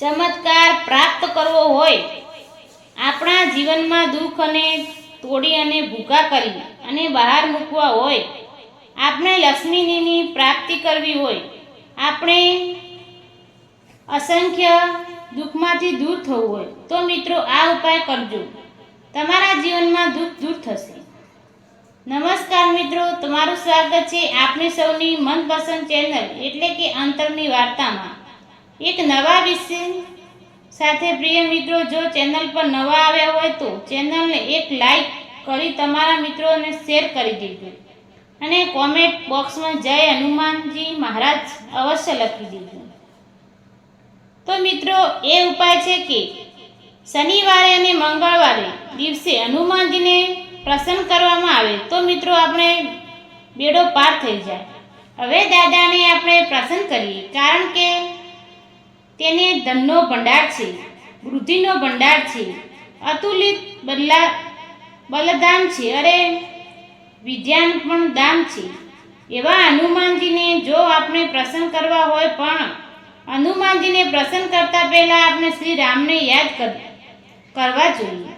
ચમત્કાર પ્રાપ્ત કરવો હોય. આપણા જીવનમાં દુઃખ અને તોડી અને ભૂકા કરી અને બહાર મૂકવા હોય. આપણે લક્ષ્મીની પ્રાપ્તિ કરવી હોય. આપણે અસંખ્ય દુઃખમાંથી દૂર થવું હોય. તો મિત્રો, આ ઉપાય કરજો. તમારા જીવનમાં દુઃખ દૂર થશે. નમસ્કાર મિત્રો, તમારું સ્વાગત છે આપની સૌની મનપસંદ ચેનલ એટલે કે અંતરની વાર્તામાં. એક નવા વિષય સાથે પ્રિય મિત્રો, જો ચેનલ પર નવા આવ્યા હોય તો ચેનલને એક લાઈક કરી તમારા મિત્રોને શેર કરી દેજો અને કોમેન્ટ બોક્સમાં જય હનુમાનજી મહારાજ અવશ્ય લખી દેજો તો મિત્રો, એ ઉપાય છે કે શનિવારે અને મંગળવારે દિવસે હનુમાનજીને પ્રસન્ન કરવામાં આવે. તો મિત્રો, આપણે બેડો પાર થઈ જાય. હવે દાદાને આપણે પ્રસન્ન કરીએ. કારણ કે તેને ધનનો ભંડાર છે, વૃદ્ધિનો ભંડાર છે, અતુલિત બદલા બલદાન છે, અરે વિજ્ઞાન પણ દાન છે. એવા હનુમાનજીને જો આપણે પ્રસન્ન કરવા હોય પણ હનુમાનજીને પ્રસન્ન કરતા પહેલા આપણે શ્રી રામને યાદ કર, કરવા જોઈએ.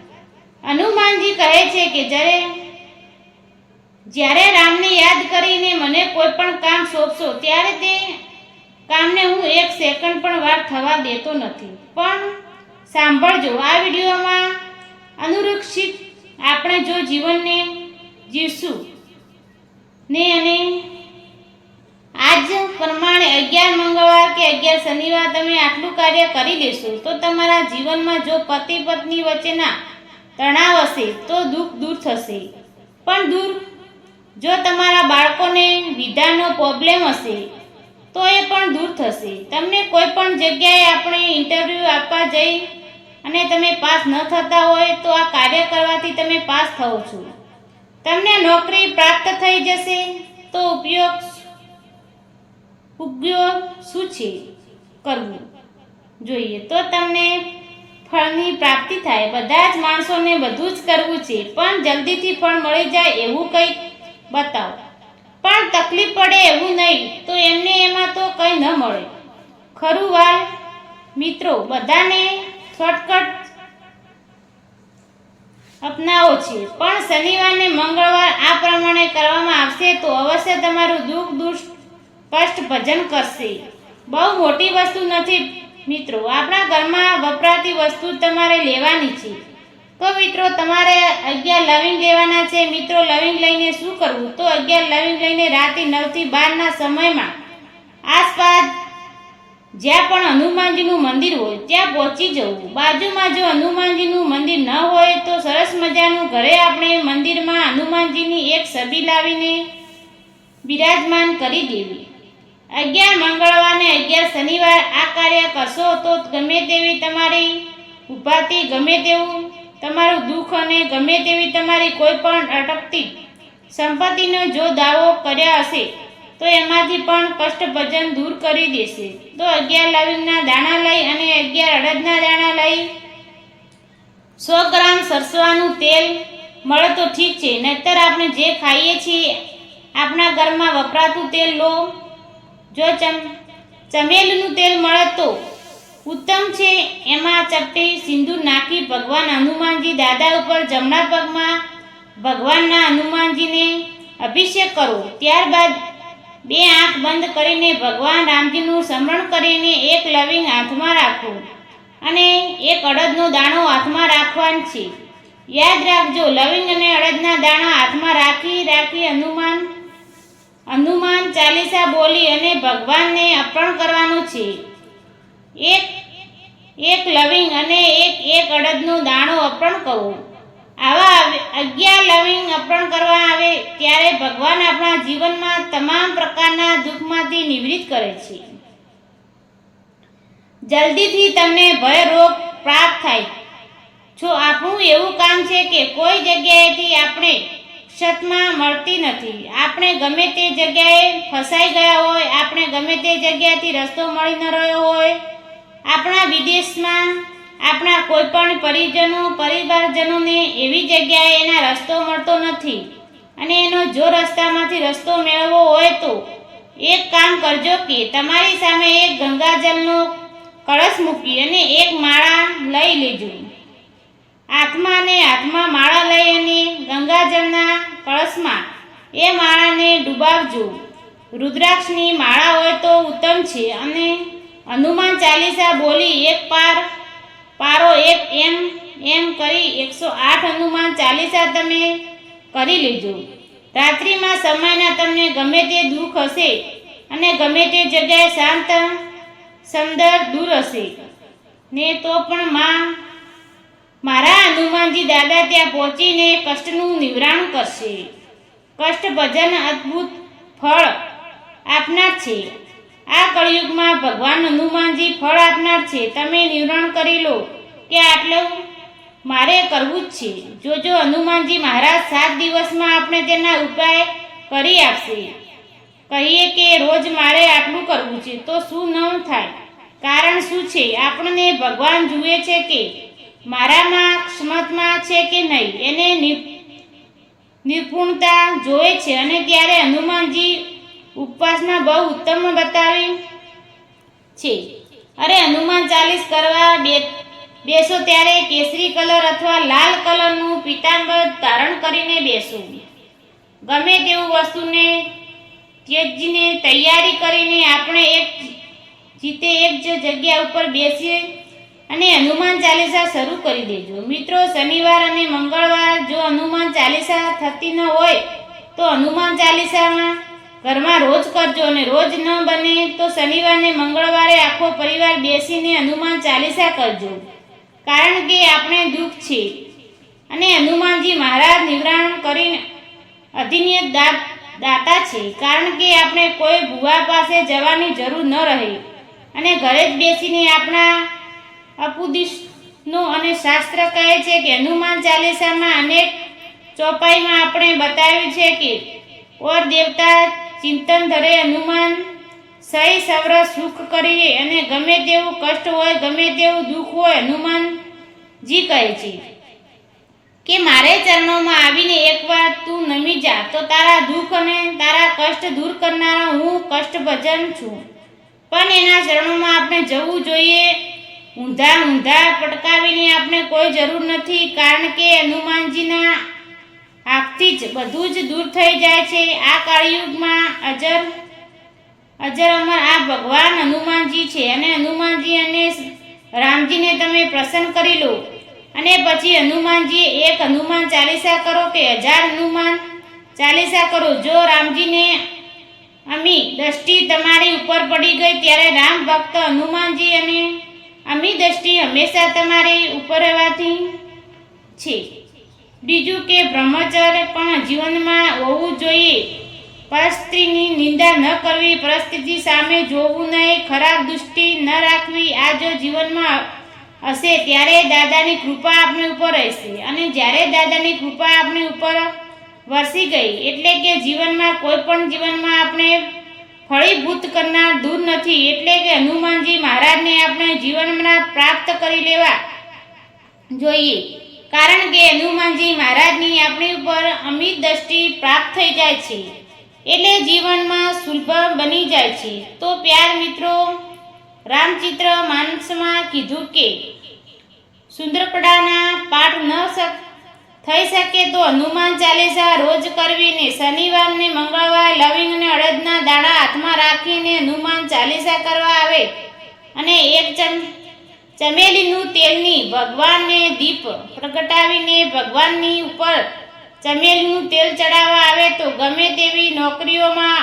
હનુમાનજી કહે છે કે જ્યારે જ્યારે રામને યાદ કરીને મને કોઈ પણ કામ સોંપશો, ત્યારે તે કામને હું એક સેકન્ડ પણ વાર થવા દેતો નથી. પણ સાંભળજો, આ વિડીયોમાં અનુરક્ષિત આપણે જો જીવનને જીવશું ને અને આજ પ્રમાણે અગિયાર મંગળવાર કે અગિયાર શનિવાર તમે આટલું કાર્ય કરી લેશો તો તમારા જીવનમાં જો પતિ પત્ની વચ્ચેના તણાવ હશે, તો દુઃખ દૂર થશે. પણ દૂર જો તમારા બાળકોને વિધાનો પ્રોબ્લેમ હશે તો એ પણ દૂર થશે. તમને કોઈ પણ જગ્યાએ આપણે ઇન્ટરવ્યૂ આપવા જઈ અને તમે પાસ ન થતા હોય તો આ કાર્ય કરવાથી તમે પાસ થાઓ છો. તમને નોકરી પ્રાપ્ત થઈ જશે તો ઉપયોગ ઉપયોગ શું છે? કરવું જોઈએ. તો તમને ફળની પ્રાપ્તિ થાય. બધા જ માણસોને બધું જ કરવું છે. પણ જલ્દીથી ફળ મળી જાય એવું કંઈક બતાવો. પણ તકલીફ પડે એવું નહીં, તો એમને એમાં તો કંઈ ન મળે. ખરું વાર મિત્રો, બધાને શોર્ટકટ અપનાવો છે. પણ શનિવારને મંગળવાર આ પ્રમાણે કરવામાં આવશે તો અવશ્ય તમારું દુઃખ દુષ્ટ સ્પષ્ટ ભજન કરશે. બહુ મોટી વસ્તુ નથી, મિત્રો. આપણા ઘરમાં વપરાતી વસ્તુ તમારે લેવાની છે. તો મિત્રો, તમારે અગિયાર લવિંગ લેવાના છે. મિત્રો, લવિંગ લઈને શું કરવું? તો અગિયાર લવિંગ લઈને રાતે નવથી બારના સમયમાં આસપાસ જ્યાં પણ હનુમાનજીનું મંદિર હોય, ત્યાં પહોંચી જવું. બાજુમાં જો હનુમાનજીનું મંદિર ન હોય, તો સરસ મજાનું ઘરે આપણે મંદિરમાં હનુમાનજીની એક સભી લાવીને બિરાજમાન કરી દેવી. અગિયાર મંગળવાર ને અગિયાર શનિવાર આ કાર્ય કરશો, તો ગમે તેવી તમારી ઉભાથી ગમે તેવું તમારું દુઃખ અને ગમે તેવી તમારી કોઈ પણ અટકતી સંપત્તિનો જો દાવો કર્યા હશે, તો એમાંથી પણ કષ્ટભજન દૂર કરી દેશે. તો અગિયાર લાવીના દાણા લઈ અને અગિયાર અડદના દાણા લઈ સો ગ્રામ સરસવાનું તેલ મળે તો ઠીક છે. નહીતર આપણે જે ખાઈએ છીએ, આપણા ઘરમાં વપરાતું તેલ લો. જો ચમ, ચમેલીનું તેલ મળે તો ઉત્તમ છે. એમાં ચપટે સિંદૂર નાખી ભગવાન હનુમાનજી દાદા ઉપર જમણા પગમાં ભગવાનના હનુમાનજીને અભિષેક કરો. ત્યારબાદ બે આંખ બંધ કરીને ભગવાન રામજીનું સ્મરણ કરીને એક લવિંગ હાથમાં રાખો અને એક અડદનો દાણો હાથમાં રાખવાનો છે. યાદ રાખજો, લવિંગ અને અડદના દાણા હાથમાં રાખી રાખી હનુમાન હનુમાન ચાલીસા બોલી અને ભગવાનને અર્પણ કરવાનું છે. એક એક લવિંગ અને એક એક અડદનો દાણો અર્પણ કરવો. આવા અગિયાર લવિંગ અર્પણ કરવા આવે ત્યારે ભગવાન આપણા જીવનમાં તમામ પ્રકારના દુઃખમાંથી નિવૃત્ત કરે છે. જલ્દીથી તમને ભય રોગ પ્રાપ્ત થાય. છો આપણું એવું કામ છે કે કોઈ જગ્યાએથી આપણે ક્ષતમાં મળતી નથી, આપણે ગમે તે જગ્યાએ ફસાઈ ગયા હોય, આપણે ગમે તે જગ્યાએથી રસ્તો મળી ન રહ્યો હોય આપણા વિદેશમાં, આપણા કોઈ પણ પરિજનો, પરિવારજનોને એવી જગ્યાએ એના રસ્તો મળતો નથી. અને એનો જો રસ્તામાંથી રસ્તો મેળવવો હોય તો એક કામ કરજો કે તમારી સામે એક ગંગાજળનો કળશ મૂકી અને એક માળા લઈ લેજો. હાથમાં અને હાથમાં માળા લઈ અને ગંગાજળના કળશમાં એ માળાને ડુબાવજો. રુદ્રાક્ષની માળા હોય તો ઉત્તમ છે અને હનુમાન ચાલીસા બોલી એક પાર, પારો એક એમ એમ કરી એકસો આઠ હનુમાન ચાલીસા તમે કરી લેજો રાત્રિમાં સમયના તમને ગમે તે દુઃખ હશે અને ગમે તે જગ્યાએ શાંત સંદર દૂર હશે. ને તો પણ માં, મારા હનુમાનજી દાદા ત્યાં પહોંચીને કષ્ટનું નિવારણ કરશે. કષ્ટ ભજન અદ્ભુત ફળ આપનાર છે. આ કળિયુગમાં ભગવાન હનુમાનજી ફળ આપનાર છે. તમે નિર્ણય કરી લો કે આટલું મારે કરવું જ છે. જોજો હનુમાનજી મહારાજ સાત દિવસમાં આપણે તેના ઉપાય કરી આપશે. કહીએ કે રોજ મારે આટલું કરવું છે, તો શું ન થાય? કારણ શું છે? આપણને ભગવાન જુએ છે કે મારામાં ક્ષમતમાં છે કે નહીં. એને નિપુણતા જોવે છે અને ત્યારે હનુમાનજી ઉપવાસમાં બહુ ઉત્તમ બતાવી છે. અરે હનુમાન ચાલીસ કરવા બેસો ત્યારે કેસરી કલર અથવા લાલ કલરનું પીતાંબર ધારણ કરીને બેસો. ગમે તેવું વસ્તુને ત્યજીને તૈયારી કરીને આપણે એક જીતે એક જ જગ્યા ઉપર બેસીએ અને હનુમાન ચાલીસા શરૂ કરી દેજો. મિત્રો, શનિવાર અને મંગળવાર જો હનુમાન ચાલીસા થતી ન હોય તો હનુમાન ચાલીસામાં ઘરમાં રોજ કરજો અને રોજ ન બને તો શનિવારને મંગળવારે આખો પરિવાર બેસીને હનુમાન ચાલીસા કરજો. કારણ કે આપણે દુઃખ છે અને હનુમાનજી મહારાજ નિવરાણ કરીને અધિનિયત દાત છે. કારણ કે આપણે કોઈ ભુવા પાસે જવાની જરૂર ન રહે. અને ઘરે જ બેસીને આપણા અપુદિશનું અને શાસ્ત્ર કહે છે કે હનુમાન ચાલીસામાં અનેક ચોપાઈમાં આપણે બતાવ્યું છે કે ઓર દેવતા ચિંતન ધરે હનુમાન, સહી સવર સુખ કરીએ અને ગમે તેવું કષ્ટ હોય, ગમે તેવું દુઃખ હોય હનુમાનજી કહે છે. કે મારે ચરણોમાં આવીને એકવાર તું નમી જા, તો તારા દુઃખ અને તારા કષ્ટ દૂર કરનારા હું કષ્ટ ભજન છું. પણ એના ચરણોમાં આપણે જવું જોઈએ. ઊંધા ઊંધા પટકાવીને આપણે કોઈ જરૂર નથી, કારણ કે હનુમાનજીના આપથી જ બધું જ દૂર થઈ જાય છે. આ કાળિયુગમાં અજર અજર અમર, આ ભગવાન હનુમાનજી છે. અને હનુમાનજી અને રામજીને તમે પ્રસન્ન કરી લો. અને પછી હનુમાનજી એક હનુમાન ચાલીસા કરો કે હજાર હનુમાન ચાલીસા કરો. જો રામજીને અમી દ્રષ્ટિ તમારી ઉપર પડી ગઈ, ત્યારે રામ ભક્ત હનુમાનજી અને અમી દ્રષ્ટિ હંમેશા તમારી ઉપર રહેવાથી છે. બીજું કે બ્રહ્મચર્ય પણ જીવનમાં હોવું જોઈએ. પરિસ્થિતિની નિંદા ન કરવી, પરિસ્થિતિ સામે જોવું નહીં, ખરાબ દૃષ્ટિ ન રાખવી આ જો જીવનમાં હશે ત્યારે દાદાની કૃપા આપણી ઉપર રહેશે. અને જ્યારે દાદાની કૃપા આપણી ઉપર વરસી ગઈ, એટલે કે જીવનમાં કોઈ પણ જીવનમાં આપણે ફળીભૂત કરનાર દૂર નથી, એટલે કે હનુમાનજી મહારાજને આપણે જીવનમાં પ્રાપ્ત કરી લેવા જોઈએ. કારણ કે હનુમાનજી મહારાજની આપણી ઉપર અમિત દ્રષ્ટિ પ્રાપ્ત થઈ જાય છે. એટલે જીવનમાં સુલભ બની જાય છે. તો પ્યાર મિત્રો, રામચિત્ર માનસમાં કીધું કે, સુંદરપડાના પાઠ ન થઈ શકે તો હનુમાન ચાલીસા રોજ કરવીને શનિવારને મંગળવાર લવિંગ ને અડદના દાણા હાથમાં રાખીને હનુમાન ચાલીસા કરવા આવે. અને એક ચમ ચમેલીનું તેલની ભગવાનને દીપ પ્રગટાવીને ભગવાનની ઉપર ચમેલીનું તેલ ચડાવવા આવે તો ગમે તેવી નોકરીઓમાં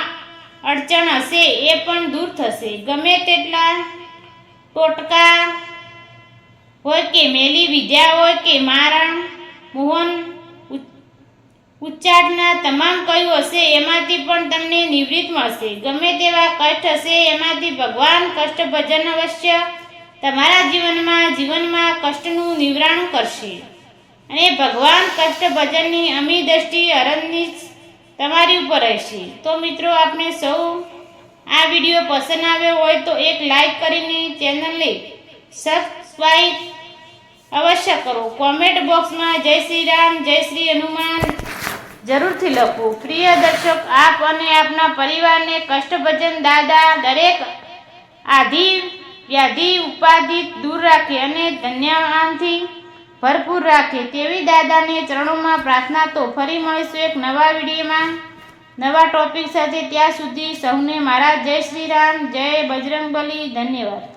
અડચણ હશે એ પણ દૂર થશે. ગમે તેટલા ટોટકા હોય કે મેલી વિદ્યા હોય કે મારણ, મોહન ઉચ્ચ- ઉચ્ચાટના તમામ કયું હશે એમાંથી પણ તમને નિવૃત્ત મળશે. ગમે તેવા કષ્ટ હશે એમાંથી ભગવાન કષ્ટ ભજન અવશ્ય તમારા જીવનમાં જીવનમાં કષ્ટનું નિવારણ કરશે. અને ભગવાન કષ્ટ ભજનની અમી દ્રષ્ટિ અરંદની તમારી ઉપર રહેશે. તો મિત્રો આપણે સૌ આ વીડિયો પસંદ આવ્યો હોય તો એક લાઈક કરીને ચેનલને સબસ્ક્રાઈબ અવશ્ય કરો. કોમેન્ટ બોક્સમાં જય શ્રી રામ, જય શ્રી હનુમાન જરૂરથી લખો. પ્રિય દર્શક, આપ અને આપના પરિવારને કષ્ટભજન દાદા દરેક આધિ વ્યાધિ ઉપાધિ દૂર રાખે અને ધન્યવાનથી ભરપૂર રાખે. તેવી દાદાને ચરણોમાં પ્રાર્થના તો ફરી મળીશું એક નવા વિડીયોમાં. નવા ટોપિક સાથે ત્યાં સુધી સૌને મારા જય શ્રી રામ, જય બજરંગબલી, ધન્યવાદ.